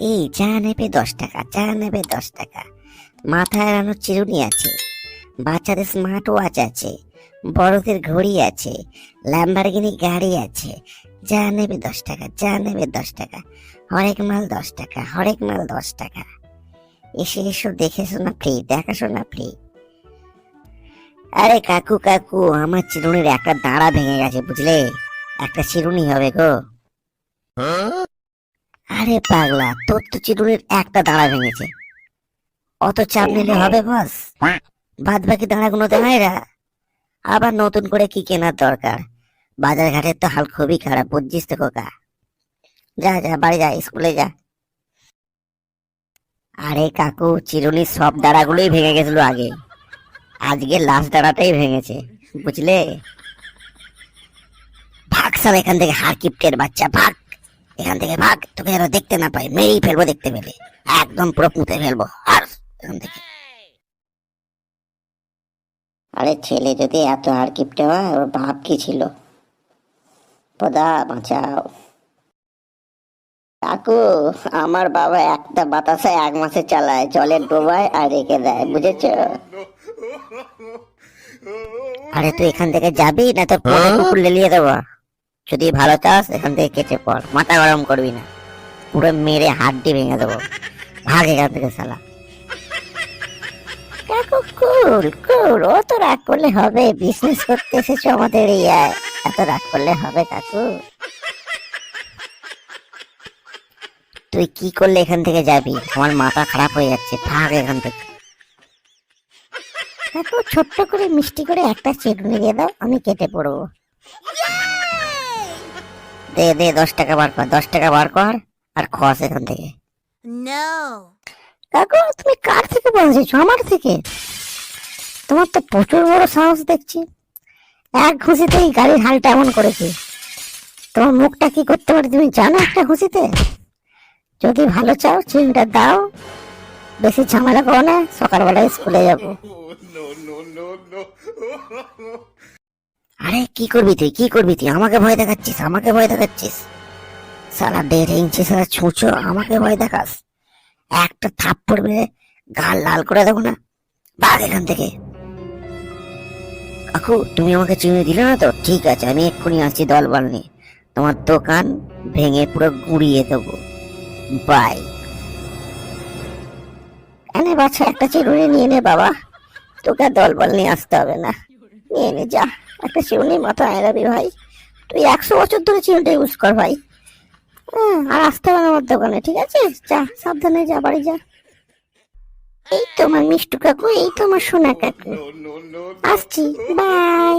এই চা নেবে দশ টাকা, চা নেবে দশ টাকা। মাথায় এড়ানো চিরুনি আছে। বাচ্চাদের স্মার্ট ওয়াচ আছে। বড়দের ঘড়ি আছে। ল্যাম্বারগিনি গাড়ি আছে। যা নেবে দশ টাকা যা নেবে দশ টাকা। হরেক মাল দশ টাকা, হরেক মাল দশ টাকা। এসে এসো, দেখে শোনা ফ্রি দেখা শোনা ফ্রি আরে কাকু কাকু, আমার চিরুনির একটা দাঁড়া ভেঙে গেছে, বুঝলে? একটা চিরুনি হবে গো। আরে পাগলা, তোর তো চিরুনির একটা দাঁড়া ভেঙেছে। অত চাপ নিলে হবে, বস? বাদ বাকি দাঁড়াগুলো দেখায়রা আবার নতুন করে কি কেনার দরকার? বাজার ঘাটের তো হাল খুবই খারাপ, বুঝছিস তো কোকা যা যা, বাড়ি যা, স্কুলে যা। আরে কাকু চিরুনির সব দাঁড়াগুলোই ভেঙে গেছিল আগে। আজকে লাস্ট দাঁড়াটাই ভেঙেছে, বুঝলে? ভাগ সব এখান থেকে হার কিপ্টের বাচ্চা, ভাগ। এখান থেকে ভাগ তোকে যেন দেখতে না পাই মেরেই ফেলব দেখতে পেলে। একদম পুরো পুঁতে ফেলব আর এখান থেকে। আরে ছেলে যদি এত হার কিপটে হয় ওর বাপ কি ছিল? পদা বাঁচাও। কাকু আমার বাবা একটা বাতাসে এক মাসে চালায় জলের ডোবায় আর রেখে দেয় বুঝেছ? আরে তুই এখান থেকে যাবি না তোর পরে কুকুর লেলিয়ে দেবো? যদি ভালো চাস, এখান থেকে কেটে পড়। মাথা গরম করবি না। পুরো মেরে হাড্ডি ভেঙে দেবো। ভাগ এখান থেকে, শালা। কাকু, কুল কুল ও তো রাগ করলে হবে? বিজনেস করতে এসেছ আমাদের ইয়ায় এত রাগ করলে হবে, কাকু? তুই কি করলে এখান থেকে যাবি? আমার মাথা খারাপ হয়ে যাচ্ছে। ভাগ এখান থেকে। কাকু, ছোট্ট করে মিষ্টি করে একটা চিরুনি দিয়ে দাও, আমি কেটে পড়ব। দে দে দশ টাকা বার কর দশ টাকা বার কর আর খস এখান থেকে. কাকু তুমি কার থেকে বলছো আমার থেকে তোমার তো প্রচুর বড় সাহস দেখছি এক ঘুষিতেই গাড়ির হালটা এমন করেছে তোমার মুখটা কি করতে পারে তুমি জানো একটা ঘুষিতে যদি ভালো চাও চিনটা দাও বেশি ঝামেলা করো না সকালবেলায় স্কুলে যাব আরে, কি করবি তুই? কি করবি তুই? আমাকে ভয় দেখাচ্ছিস, আমাকে ভয় দেখাচ্ছিস। সালা দেড় ইঞ্চি সারা ছুঁচো, আমাকে ভয় দেখাস। একটা থাপ্পড় মেরে গাল লাল করে দেবো না? বাঘ এখান থেকে। কাকু, তুমি আমাকে চিনে দিলে না তো? ঠিক আছে, আমি এক্ষুনি আসছি দল বল নিয়ে। তোমার দোকান ভেঙে পুরো গুড়িয়ে দেবো। বাই। এনে বাচ্চা একটা চিরুনি নিয়ে নে বাবা। তোকে আর দল বল নিয়ে আসতে হবে না। নিয়ে নে যা একটা চিমনি মাথা আয়রাবি ভাই। তুই একশো বছর ধরে চিমটা ইউজ কর ভাই। হ্যাঁ, আর আসতে হবে আমার দোকানে ঠিক আছে? যা সাবধানে যা বাড়ি যা। এই তো আমার মিষ্টু কাকু এই তো আমার সোনা কাকু। আসছি বাই